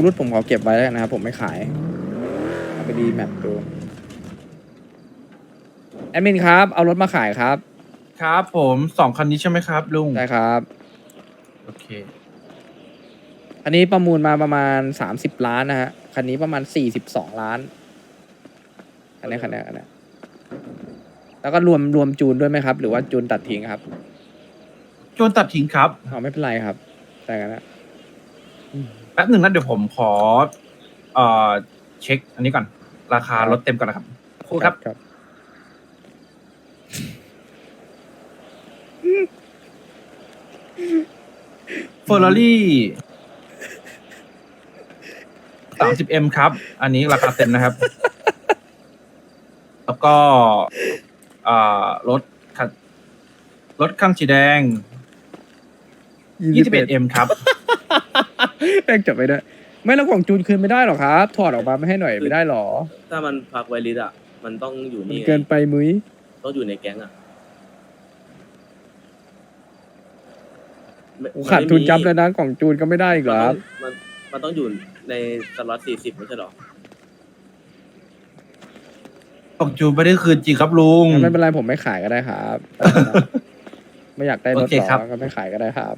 กูรุดผมขอเก็บไว้แล้วกันนะครับ ผมไม่ขายเอาไปดีแมปดูแอดมินครับ เอารถมาขายครับครับผมสองคันนี้ใช่ไหมครับลุงได้ครับ โอเค อันนี้ประมูลมาประมาณสามสิบล้านนะฮะคันนี้ประมาณสี่สิบสองล้านอันนี้คันนี้อันนี้แล้วก็รวมรวมจูนด้วยไหมครับ หรือว่าจูนตัดทิ้งครับโจนตัดทิ้งครับอ๋อไม่เป็นไรครับแต่กันนะแป๊บหนึ่งนะเดี๋ยวผมขอ เอ่อ เช็ค อันนี้ก่อน ราคารถเต็มก่อนนะครับครูครับ ครับ เฟอร์รารี่สามสิบเอ็มครับ อันนี้ราคาเต็มนะครับ แล้วก็อ่ารถคันรถคันสีแดงยี่สิบเอ็ดเอ็มครับแม่งจบไปด้วยไม่แล้วของจูนคืนไม่ได้หรอครับ ถอดออกมาไม่ให้หน่อยไม่ได้หรอ ถ้ามันพักไวลิสอะ มันต้องอยู่มันนี่ไงเกินไปมุ้ยต้องอยู่ในแก๊งอะไม่โอ้ขาดทุนมัไม่มีจับแล้วนะของจูนก็ไม่ได้อีกเหรอครับมันมันต้องอยู่ในสล็อตสี่สิบไม่ใช่หรอตกจูนไม่ได้คืนจริงครับลุง งั้นไม่เป็นไรผมไม่ขายก็ได้ครับ ไม่อยากได้รถโอเคหรครับ อก็ไม่ขายก็ได้ครับ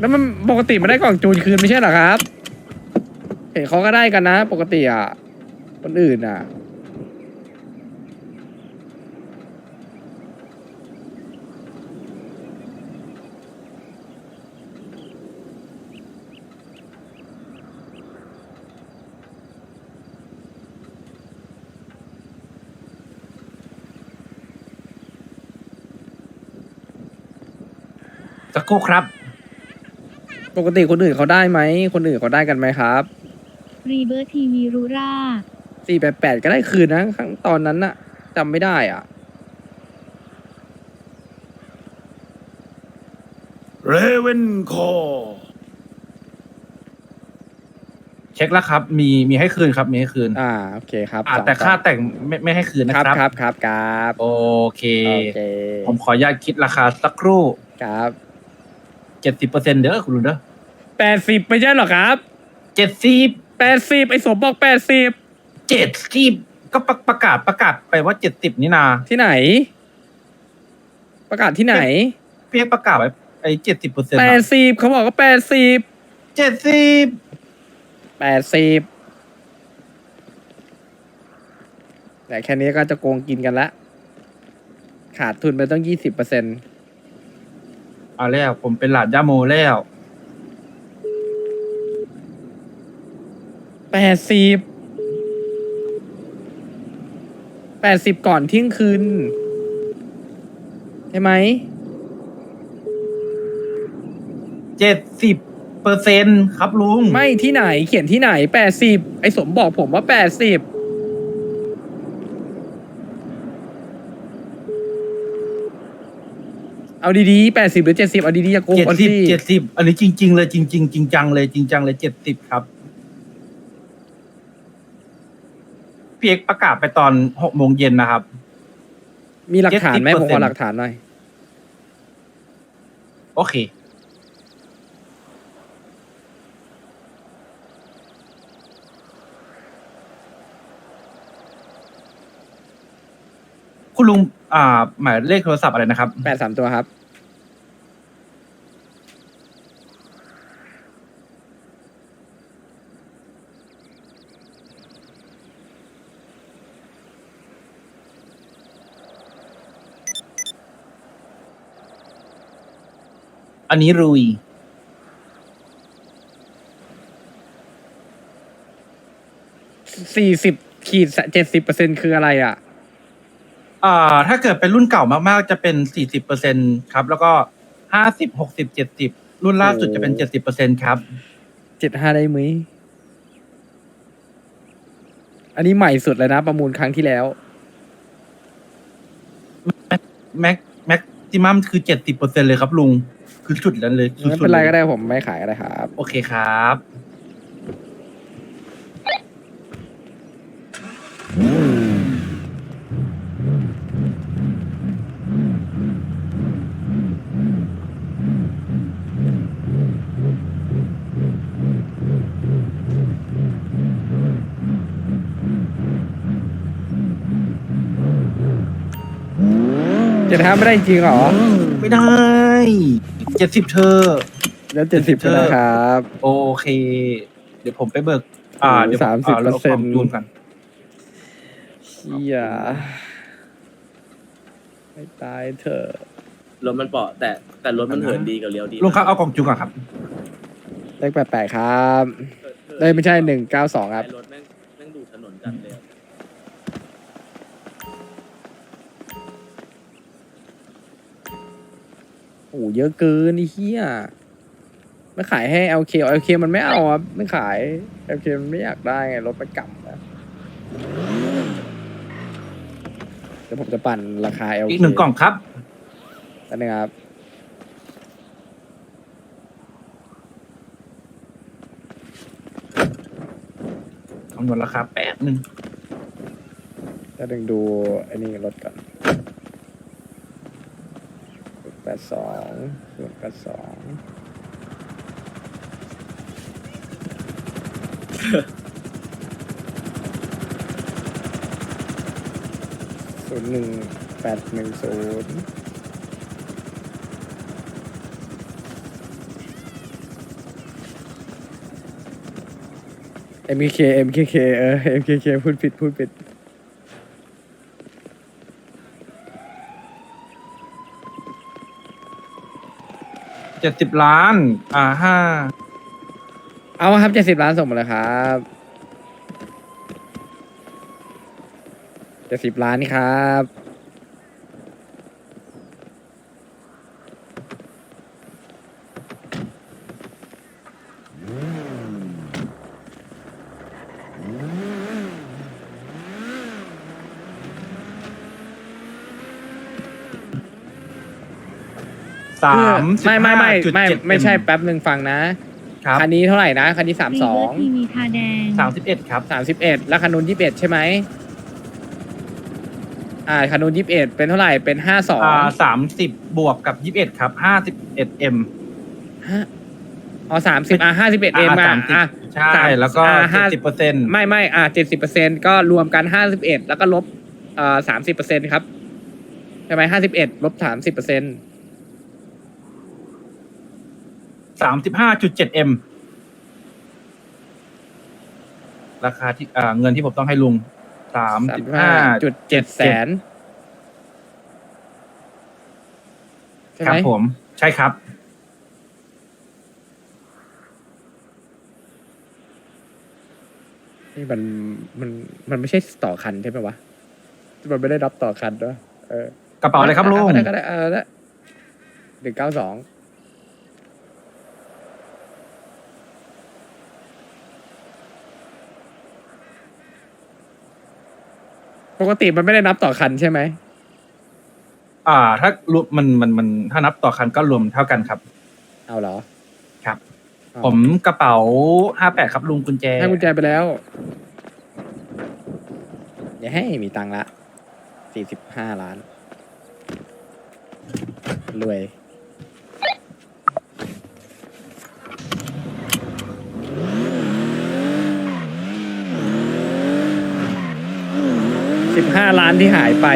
แล้ว ติไม่ได้กล่องจูนคืนไม่ใช่เหรอครับ เห็นเขาก็ได้กันนะ ปกติอะ คนอื่นอะ สักครู่ครับ ปกติคนอื่นเขาได้ไหม คนอื่นเขาได้กันไหมครับรีเบิร์ทีวีรูราสี่แปดแปดก็ได้คืนนะครั้งตอนนั้นน่ะจำไม่ได้อะ เรเวนคอเช็คแล้วครับ มีมีให้คืนครับ มีให้คืนอ่าโอเคครับอ่าสองแต่ค่าสองแต่งไม่ไม่ให้คืนนะคครัรับ บครับครับครับโอเค โอเคผมขออนุญาตคิดราคาสักครู่ ครับ เจ็ดสิบเปอร์เซ็นต์เด้อคุณลุงเด้อแปดสิบไม่ใช่เหรอครับเจ็ดสิบแปดสิบไอ้สมบอกแปดสิบเจ็ดสิบก็ประประกาศประกาศไปว่าเจ็ดสิบนี่นาที่ไหน ประกาศที่ไหนเพียงประกาศไว้ไอ้เจ็ดสิบเปอร์เซ็นต์แปดสิบเขาบอกว่าแปดสิบเจ็ดสิบแปดสิบแต่แค่นี้ก็จะโกงกินกันละ ขาดทุนไปต้องยี่สิบเปอร์เซ็นต์ เอาแล้ว ผมเป็นหลานย่าโมแล้ว แปดสิบแปดสิบก่อนเที่ยงคืนใช่ไหมเจ็ดสิบเปอร์เซ็นครับลุง ไม่ที่ไหนเขียนที่ไหนแปดสิบไอ้สมบอกผมว่าแปดสิบ เอาดีๆแปดสิบหรือเจ็ดสิบเอาดีๆอย่าโกงเจ็ดคนสิบที่เจ็ดสิบอันนี้จริง ๆ เลยจริง ๆ จริงจังเลยจริงจังเลยเจ็ดสิบครับพี่เอกประกาศไปตอนหกโมงเย็นนะครับ มีหลักฐานไหม70%ผมขอหลักฐานหน่อย โอเค คุณลุง อ่า หมายเลขโทรศัพท์อะไรนะครับ แปดสามตัวครับ อันนี้รุย สี่สิบขีดเจ็ดสิบเปอร์เซ็นคืออะไรอะ อ่าถ้าเกิดเป็นรุ่นเก่ามากๆ จะเป็นสี่สิบเปอร์เซ็นครับ แล้วก็ห้าสิบหกสิบเจ็ดสิบรุ่นล่าสุดจะเป็นโอ้เจ็ดสิบเปอร์เซ็นครับ เจ็ดห้าได้ไหมยอันนี้ใหม่สุดเลยนะ ประมูลครั้งที่แล้ว แม็กแม็กติมัมคือเจ็ดสิบเปอร์เซ็นเลยครับลุง คือจุดนั้นเลยสุดๆไม่เป็นไรลยก็ได้ผมไม่ขายก็ได้ครับ โอเคครับ เจ็ดห้าไม่ได้จริงเหรอไม่ได้เจ็ดสิบเธอ แล้วเจ็ดสิบนะครับ โอเค เดี๋ยวผมไปเบิก อ่า เดี๋ยวผสามสิบอ่แล้วเปอร์เซ็นต์าของจูนกันเฮียไม่ตายเถอะรถมันเปาะแต่แต่รถมันเหินดีกับเลี้ยวดีลุงครับเอากล่องจูนก่อนครับ เลขแปดแปดครับเหินเอ้ยไม่ใช่หนึ่งเก้าสองครับรถแม่งแม่งดูดถนนจัดเลย อะโอ้โหเยอะเกินไอ้เฮียไม่ขายให้ LK LK มันไม่เอาครับไม่ขาย LK มันไม่อยากได้ไงรถประกำนะเดี๋ยวผมจะปั่นราคา LK อีกหนึ่งกล่องครับนั่นเองครับ คำนวณราคาแปดหนึ่ง จะดึงดูไอ้นี่รถก่อน แปดสองศูนย์แปดสองศูนย์หนึ่งแปดหนึ่งศูนย์เอ็มเคเอ็มเคเคเออเอ็มเคเคพูดผิดพูดผิด เจ็ดสิบล้าน อ่าห้าเอาครับเจ็ดสิบล้านส่งมาเลยครับเจ็ดสิบล้านครับ สามสิบไม่ไม่ไม่จุดไม่เจ็ด ไม่ใช่แป๊บหนึ่งฟังนะครับ คันนี้เท่าไหร่นะคันนี้สามรีสอเวองร์ทีวีทาแดง สามสิบเอ็ดครับ สามสิบเอ็ดแล้วคันนู้นยี่สิบเอ็ดใช่ไหมอ่าคันนู้นยี่สิบเอ็ดเป็นเท่าไหร่เป็นห้าสองอ่าสามสิบบวกกับยี่สิบเอ็ดครับห้าสิบเอ็ดเอ็มอ๋อสามสิบอะห้าสิบเอ็ดเอ็มอ่าอะสามสิบอะ ใช่สามแล้วก็อ่าเจ็ห้า ดสิบเปอร์เซ็นต์ไม่ไม่อ่าเจ็ดสิบเปอร์เซ็นก็รวมกันห้าสิบเอ็ดแล้วก็ลบเอ่อสามสิบเปอร์เซ็นครับใช่ไหมห้าสิบเอ็ดลบสามสิบเปอร์เซ็นต์ สามสิบห้าจุดเจ็ดเอ็มราคาที่อ่าเงินที่ผมต้องให้ลุงสามสามสิบห้าห้าจุดเจ็ดแสนใช่คไหรัมบผม ใช่ครับ นี่มันมันมันไม่ใช่ต่อคันใช่ไหมวะมันไม่ได้รับต่อคันด้วยเออกระเป๋าอะไรครับลุง ก็ได้ก็ได้เออแล้วหนึ่งเก้าสอง ปกติมันไม่ได้นับต่อคันใช่ไหมอ่า ถ้ารวมมันมันมันถ้านับต่อคันก็รวมเท่ากันครับ เอาเหรอครับอ๋อผมกระเป๋าห้าแปดครับลุงกุญแจให้กุญแจไปแล้วอย่าให้มีตังค์ละสี่สิบห้าล้าน รวย 15 ล้านที่หายไป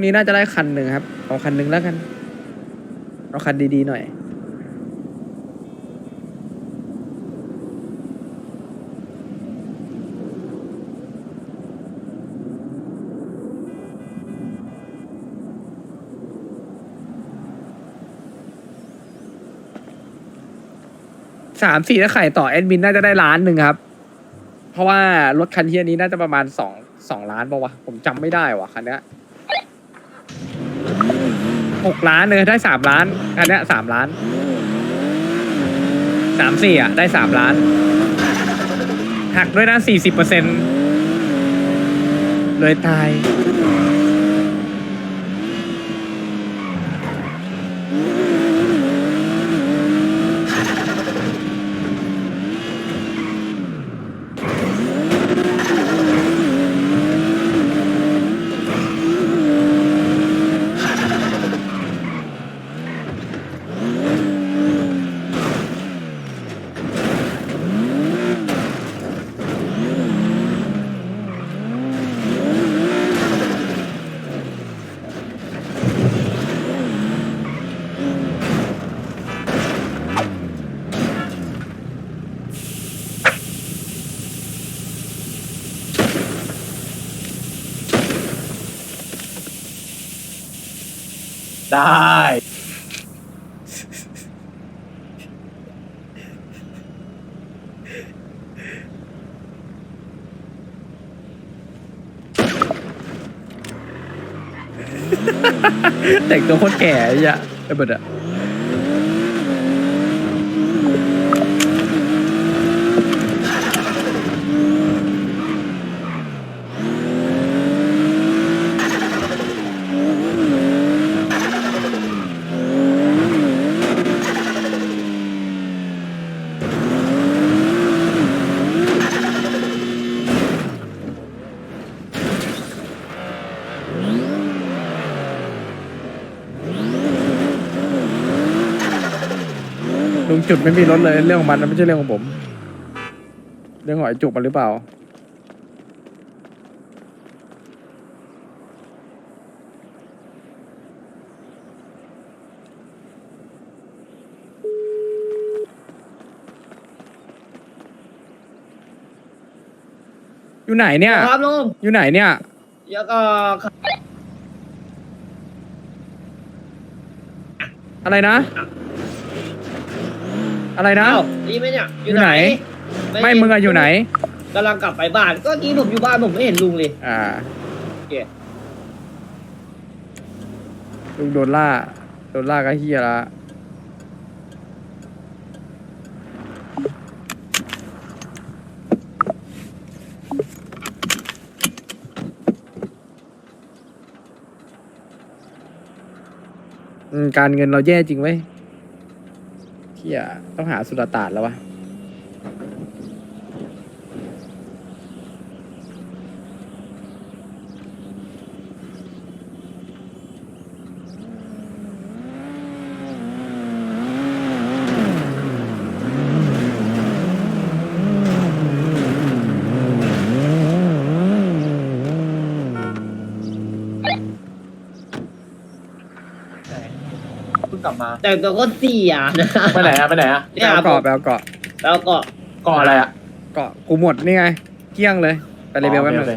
งนี้น่าจะได้คันหนึ่งครับ เอาคันหนึ่งแล้วกัน เอาคันดีๆหน่อย สามสี่ถ้าไข่ต่อแอดมินน่าจะได้ล้านหนึ่งครับ เพราะว่ารถคันเทียนี้น่าจะประมาณสองสองล้านป่าวะ ผมจำไม่ได้ว่ะคันเนี้ย หกล้านเลยได้สามล้าน อันเนี้ยสามล้านสามสี่อะ ได้สามล้าน หักด้วยนะสี่สิบเปอร์เซ็นเลยตาย ได้ แต่งตัวโคตรแก่ไอ้เหี้ยไอ้เบิดอะ ลุงจุดไม่มีรถเลยเรื่องของมันนะไม่ใช่เรื่องของผม เรื่องของไอ้จุกมันหรือเปล่า อยู่ไหนเนี่ย ครับลุงอยู่ไหนเนี่ย แล้วก็อะไรนะ อะไรนะ อ้าวนี่ไหมเนี่ยอยู่ไหน ไม่มึงอะอยู่ไหน กำลังกลับไปบ้านก็เมื่อกี้ผมอยู่บ้านผมไม่เห็นลุงเลย อ่าโอเค ลุงโดนล่า โดนล่าก็เฮียละ อืมการเงินเราแย่จริงเว้ย เฮียต้องหาสุดตานแล้ววะ ลับมาแต่ตัวก็เสียนะไปไหนอะไปไหนอะไปเนี่ยเอาผเกาะมไปเอาเกาะแล้วก็ก่ออะไรอะเกาะกูหมดนี่ไงเกลี้ยงเลยไปเลยเบลกันหนึ่งโอเค